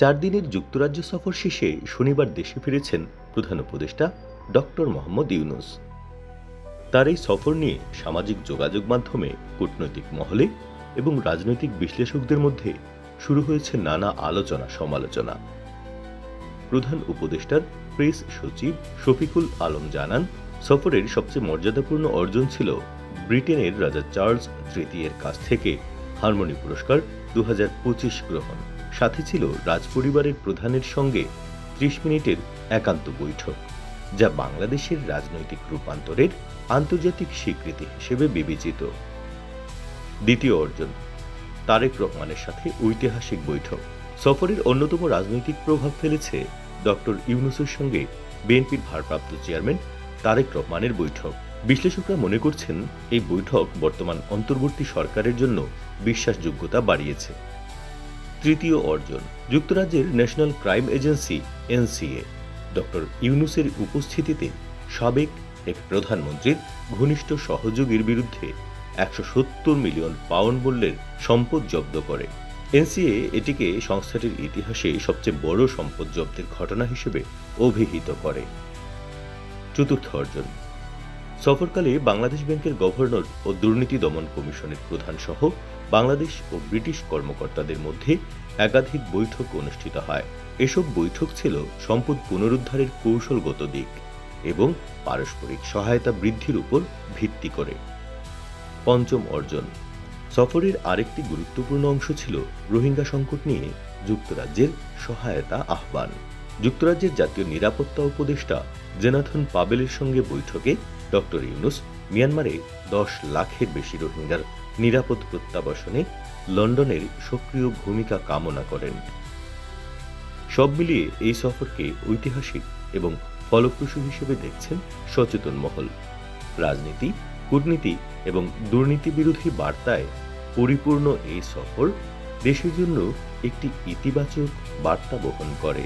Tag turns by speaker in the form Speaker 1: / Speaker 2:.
Speaker 1: চার দিনের যুক্তরাজ্য সফর শেষে শনিবার দেশে ফিরেছেন প্রধান উপদেষ্টা ডক্টর মোহাম্মদ ইউনুস। তার এই সফর নিয়ে সামাজিক যোগাযোগ মাধ্যমে, কূটনৈতিক মহলে এবং রাজনৈতিক বিশ্লেষকদের মধ্যে শুরু হয়েছে নানা আলোচনা সমালোচনা। প্রধান উপদেষ্টার প্রেস সচিব শফিকুল আলম জানান, সফরের সবচেয়ে মর্যাদাপূর্ণ অর্জন ছিল ব্রিটেনের রাজা চার্লস তৃতীয়ের কাছ থেকে হারমোনি পুরস্কার দু হাজার পঁচিশ গ্রহণ। সাথে ছিল রাজপরিবারের প্রধানের সঙ্গে ত্রিশ মিনিটের একান্ত বৈঠক, যা বাংলাদেশের রাজনৈতিক রূপান্তরের আন্তর্জাতিক স্বীকৃতি হিসেবে বিবেচিত। দ্বিতীয় অর্জন, তারেক রহমানের সাথে ঐতিহাসিক বৈঠক। সফরের অন্যতম রাজনৈতিক প্রভাব ফেলেছে ডক্টর ইউনুসের সঙ্গে বিএনপির ভারপ্রাপ্ত চেয়ারম্যান তারেক রহমানের বৈঠক। বিশ্লেষকরা মনে করছেন, এই বৈঠক বর্তমান অন্তর্বর্তী সরকারের জন্য বিশ্বাসযোগ্যতা বাড়িয়েছে। তৃতীয় অর্জন, যুক্তরাজ্যের National Crime Agency, NCA. Doctor ইউনুসের উপস্থিতিতে সাবেক এক প্রধানমন্ত্রীর ঘনিষ্ঠ সহযোগীর বিরুদ্ধে একশো সত্তর মিলিয়ন পাউন্ড মূল্যের সম্পদ জব্দ করে। এনসিএ এটিকে সংস্থাটির ইতিহাসে সবচেয়ে বড় সম্পদ জব্দের ঘটনা হিসেবে অভিহিত করে। চতুর্থ অর্জন, সফরকালে বাংলাদেশ ব্যাংকের গভর্নর ও দুর্নীতি দমন কমিশনের প্রধান সহ বাংলাদেশ ও ব্রিটিশ কর্মকর্তাদের মধ্যে একাধিক বৈঠক অনুষ্ঠিত হয়। এসব বৈঠক ছিল সম্পদ পুনরুদ্ধারের কৌশলগত দিক এবং পারস্পরিক সহায়তা বৃদ্ধির উপর ভিত্তি করে। পঞ্চম অর্জন। সফরের আরেকটি গুরুত্বপূর্ণ অংশ ছিল রোহিঙ্গা সংকট নিয়ে যুক্তরাজ্যের সহায়তা আহ্বান। যুক্তরাজ্যের জাতীয় নিরাপত্তা উপদেষ্টা জেনাথন পাবেলের সঙ্গে বৈঠকে ডক্টর ইউনুস মিয়ানমারে দশ লাখের বেশি রোহিঙ্গার নিরাপদ প্রত্যাবাসনে লন্ডনের সক্রিয় ভূমিকা কামনা করেন। সব মিলিয়ে এই সফরকে ঐতিহাসিক এবং ফলপ্রসূ হিসেবে দেখছেন সচেতন মহল। রাজনীতি, কূটনীতি এবং দুর্নীতি বিরোধী বার্তায় পরিপূর্ণ এই সফর দেশের জন্য একটি ইতিবাচক বার্তা বহন করে।